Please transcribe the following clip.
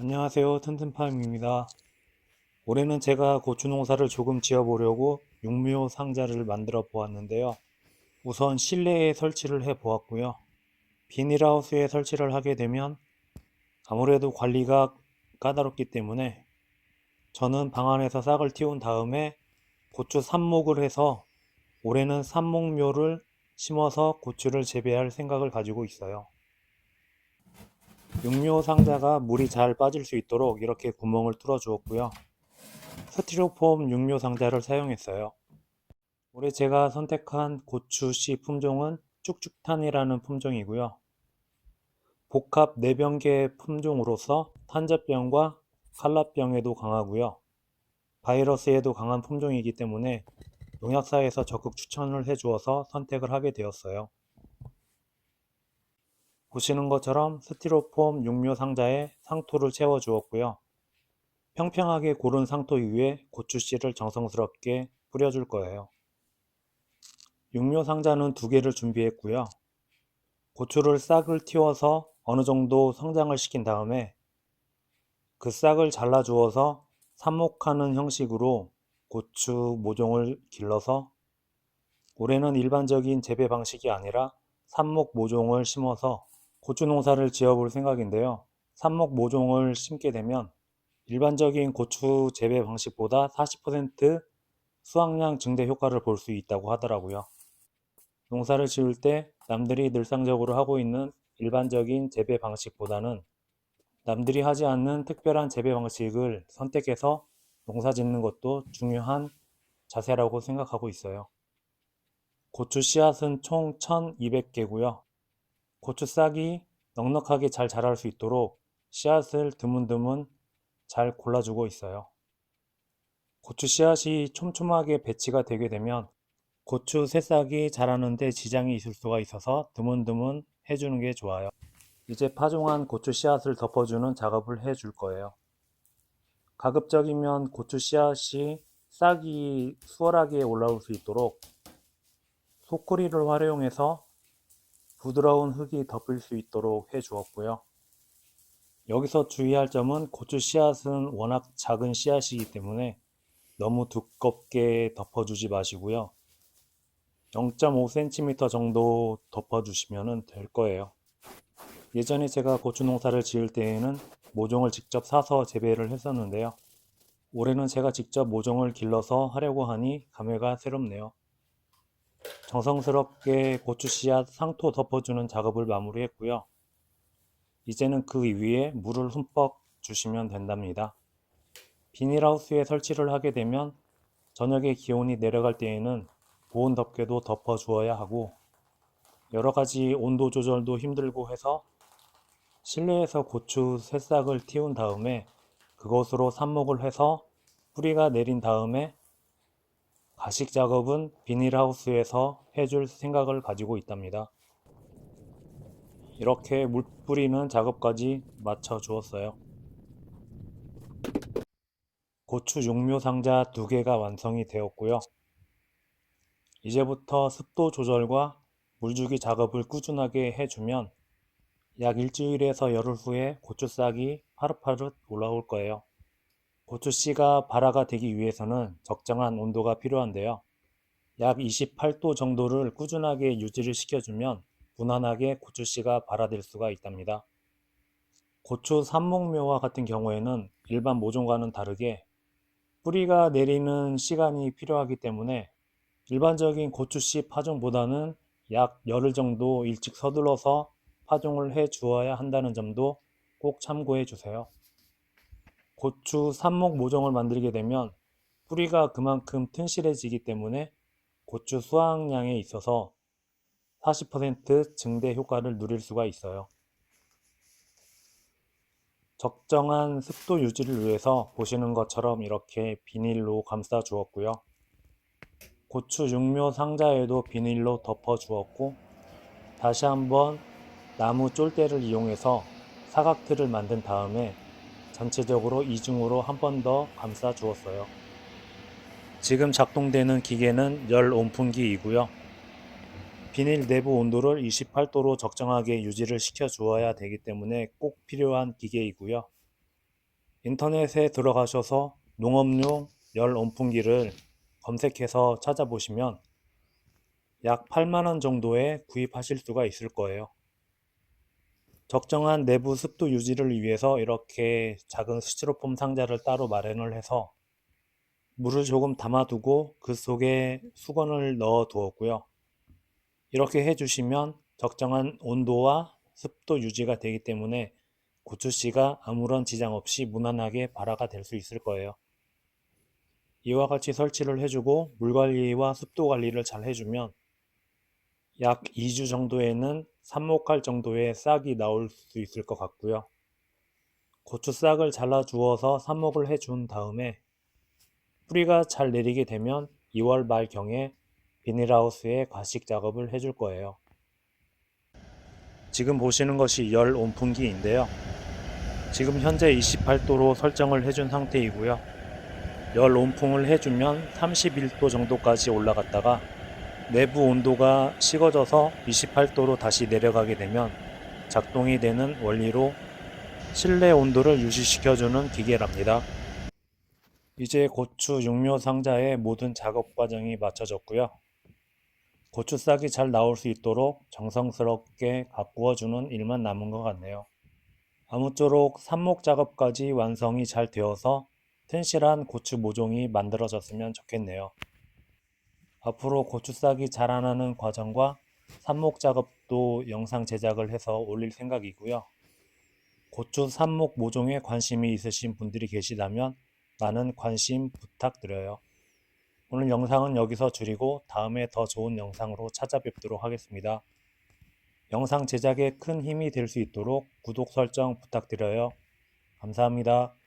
안녕하세요. 튼튼팜입니다. 올해는 제가 고추 농사를 조금 지어보려고 육묘 상자를 만들어 보았는데요. 우선 실내에 설치를 해 보았고요. 비닐하우스에 설치를 하게 되면 아무래도 관리가 까다롭기 때문에 저는 방 안에서 싹을 틔운 다음에 고추 삽목을 해서 올해는 삽목묘를 심어서 고추를 재배할 생각을 가지고 있어요. 육묘 상자가 물이 잘 빠질 수 있도록 이렇게 구멍을 뚫어 주었고요. 스티로폼 육묘 상자를 사용했어요. 올해 제가 선택한 고추 씨 품종은 쭉쭉탄이라는 품종이고요. 복합 내병계 품종으로서 탄저병과 칼라병에도 강하고요. 바이러스에도 강한 품종이기 때문에 농약사에서 적극 추천을 해주어서 선택을 하게 되었어요. 보시는 것처럼 스티로폼 육묘 상자에 상토를 채워 주었고요. 평평하게 고른 상토 위에 고추씨를 정성스럽게 뿌려줄 거예요. 육묘 상자는 두 개를 준비했고요. 고추를 싹을 틔워서 어느 정도 성장을 시킨 다음에 그 싹을 잘라 주어서 삽목하는 형식으로 고추 모종을 길러서 올해는 일반적인 재배 방식이 아니라 삽목 모종을 심어서 고추 농사를 지어볼 생각인데요. 삽목 모종을 심게 되면 일반적인 고추 재배 방식보다 40% 수확량 증대 효과를 볼 수 있다고 하더라고요. 농사를 지을 때 남들이 늘상적으로 하고 있는 일반적인 재배 방식보다는 남들이 하지 않는 특별한 재배 방식을 선택해서 농사 짓는 것도 중요한 자세라고 생각하고 있어요. 고추 씨앗은 총 1200개고요. 고추 싹이 넉넉하게 잘 자랄 수 있도록 씨앗을 드문드문 잘 골라주고 있어요. 고추 씨앗이 촘촘하게 배치가 되게 되면 고추 새싹이 자라는데 지장이 있을 수가 있어서 드문드문 해주는 게 좋아요. 이제 파종한 고추 씨앗을 덮어주는 작업을 해줄 거예요. 가급적이면 고추 씨앗이 싹이 수월하게 올라올 수 있도록 소쿠리를 활용해서 부드러운 흙이 덮일 수 있도록 해 주었고요. 여기서 주의할 점은 고추 씨앗은 워낙 작은 씨앗이기 때문에 너무 두껍게 덮어주지 마시고요. 0.5cm 정도 덮어주시면 될 거예요. 예전에 제가 고추 농사를 지을 때에는 모종을 직접 사서 재배를 했었는데요. 올해는 제가 직접 모종을 길러서 하려고 하니 감회가 새롭네요. 정성스럽게 고추 씨앗 상토 덮어주는 작업을 마무리했고요. 이제는 그 위에 물을 흠뻑 주시면 된답니다. 비닐하우스에 설치를 하게 되면 저녁에 기온이 내려갈 때에는 보온 덮개도 덮어 주어야 하고 여러 가지 온도 조절도 힘들고 해서 실내에서 고추 새싹을 틔운 다음에 그것으로 삽목을 해서 뿌리가 내린 다음에 가식 작업은 비닐하우스에서 해줄 생각을 가지고 있답니다. 이렇게 물 뿌리는 작업까지 마쳐 주었어요. 고추 육묘 상자 두 개가 완성이 되었고요. 이제부터 습도 조절과 물주기 작업을 꾸준하게 해주면 약 일주일에서 열흘 후에 고추싹이 파릇파릇 올라올 거예요. 고추씨가 발화가 되기 위해서는 적정한 온도가 필요한데요. 약 28도 정도를 꾸준하게 유지를 시켜주면 무난하게 고추씨가 발화될 수가 있답니다. 고추 삽목묘와 같은 경우에는 일반 모종과는 다르게 뿌리가 내리는 시간이 필요하기 때문에 일반적인 고추씨 파종보다는 약 열흘 정도 일찍 서둘러서 파종을 해 주어야 한다는 점도 꼭 참고해 주세요. 고추 삽목 모종을 만들게 되면 뿌리가 그만큼 튼실해지기 때문에 고추 수확량에 있어서 40% 증대 효과를 누릴 수가 있어요. 적정한 습도 유지를 위해서 보시는 것처럼 이렇게 비닐로 감싸 주었고요. 고추 육묘 상자에도 비닐로 덮어 주었고 다시 한번 나무 쫄대를 이용해서 사각틀을 만든 다음에 전체적으로 이중으로 한 번 더 감싸 주었어요. 지금 작동되는 기계는 열 온풍기이고요. 비닐 내부 온도를 28도로 적정하게 유지를 시켜 주어야 되기 때문에 꼭 필요한 기계이고요. 인터넷에 들어가셔서 농업용 열 온풍기를 검색해서 찾아보시면 약 8만원 정도에 구입하실 수가 있을 거예요. 적정한 내부 습도 유지를 위해서 이렇게 작은 스티로폼 상자를 따로 마련을 해서 물을 조금 담아두고 그 속에 수건을 넣어 두었고요. 이렇게 해주시면 적정한 온도와 습도 유지가 되기 때문에 고추씨가 아무런 지장 없이 무난하게 발화가 될 수 있을 거예요. 이와 같이 설치를 해주고 물 관리와 습도 관리를 잘 해주면 약 2주 정도에는 삽목할 정도의 싹이 나올 수 있을 것 같고요. 고추 싹을 잘라 주어서 삽목을 해 준 다음에 뿌리가 잘 내리게 되면 2월 말경에 비닐하우스에 가식 작업을 해줄 거예요. 지금 보시는 것이 열 온풍기인데요. 지금 현재 28도로 설정을 해준 상태이고요. 열 온풍을 해주면 31도 정도까지 올라갔다가 내부 온도가 식어져서 28도로 다시 내려가게 되면 작동이 되는 원리로 실내 온도를 유지시켜주는 기계랍니다. 이제 고추 육묘 상자의 모든 작업 과정이 마쳐졌고요. 고추 싹이 잘 나올 수 있도록 정성스럽게 가꾸어주는 일만 남은 것 같네요. 아무쪼록 삽목 작업까지 완성이 잘 되어서 튼실한 고추 모종이 만들어졌으면 좋겠네요. 앞으로 고추 싹이 자라나는 과정과 삽목 작업도 영상 제작을 해서 올릴 생각이고요. 고추 삽목 모종에 관심이 있으신 분들이 계시다면 많은 관심 부탁드려요. 오늘 영상은 여기서 줄이고 다음에 더 좋은 영상으로 찾아뵙도록 하겠습니다. 영상 제작에 큰 힘이 될 수 있도록 구독 설정 부탁드려요. 감사합니다.